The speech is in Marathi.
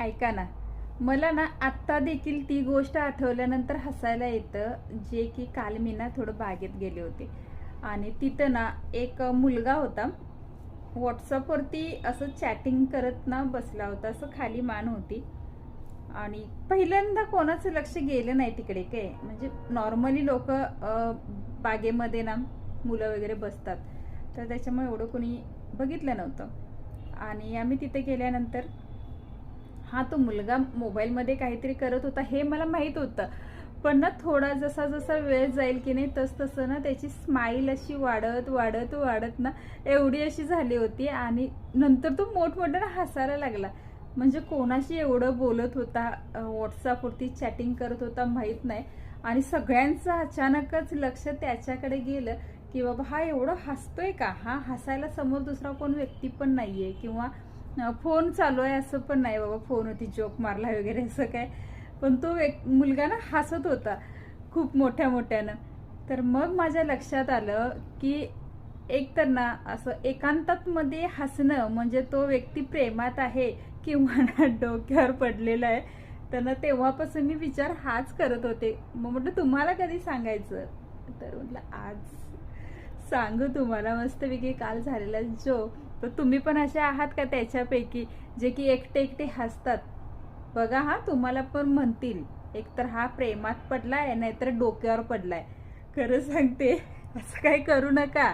ऐका ना. मला ना आत्ता देखील ती गोष्ट आठवल्यानंतर हसायला येतं जे की काल मी ना थोडं बागेत गेले होते. आणि तिथं ना एक मुलगा होता. व्हॉट्सअपवरती असं चॅटिंग करत ना बसला होता. असं खाली मान होती. आणि पहिल्यांदा कोणाचं लक्ष गेलं नाही तिकडे काय? म्हणजे नॉर्मली लोक बागेमध्ये ना मुलं वगैरे बसतात. तर त्याच्यामुळे एवढं कोणी बघितलं नव्हतं. आणि आम्ही तिथे गेल्यानंतर हा तो मुलगा मोबाईलमध्ये काहीतरी करत होता हे मला माहीत होतं. पण ना थोडा जसा जसा वेळ जाईल की नाही तस तसं ना त्याची स्माईल अशी वाढत वाढत वाढत ना एवढी अशी झाली होती आणि नंतर तो मोठमोठ्यानं हसायला लागला. म्हणजे कोणाशी एवढं बोलत होता व्हॉट्सअपवरती चॅटिंग करत होता माहीत नाही. आणि सगळ्यांचं अचानकच लक्ष त्याच्याकडे गेलं की बाबा हा एवढं हसतोय का? हा हसायला समोर दुसरा कोण व्यक्ती पण नाहीये किंवा फोन चालू आहे असं पण नाही बाबा फोनवरती जोक मारला वगैरे असं काय. पण तो एक मुलगा ना हसत होता खूप मोठ्या मोठ्यानं. तर मग माझ्या लक्षात आलं की एक तर ना असं एकांतात मध्ये हसणं म्हणजे तो व्यक्ती प्रेमात आहे किंवा ना डोक्यावर पडलेला आहे तर ना तेव्हापासून मी विचार हाच करत होते. मग म्हटलं तुम्हाला कधी सांगायचं? तर म्हटलं आज सांगू तुम्हाला मस्तपैकी काल झालेला जो तर तुम्ही पण असे आहात का त्याच्यापैकी? जे की एकटे एकटे हसतात. बघा हा तुम्हाला पण म्हणतील. एकतर हा प्रेमात पडलाय नाहीतर डोक्यावर पडलाय. खरं सांगते असं काही करू नका.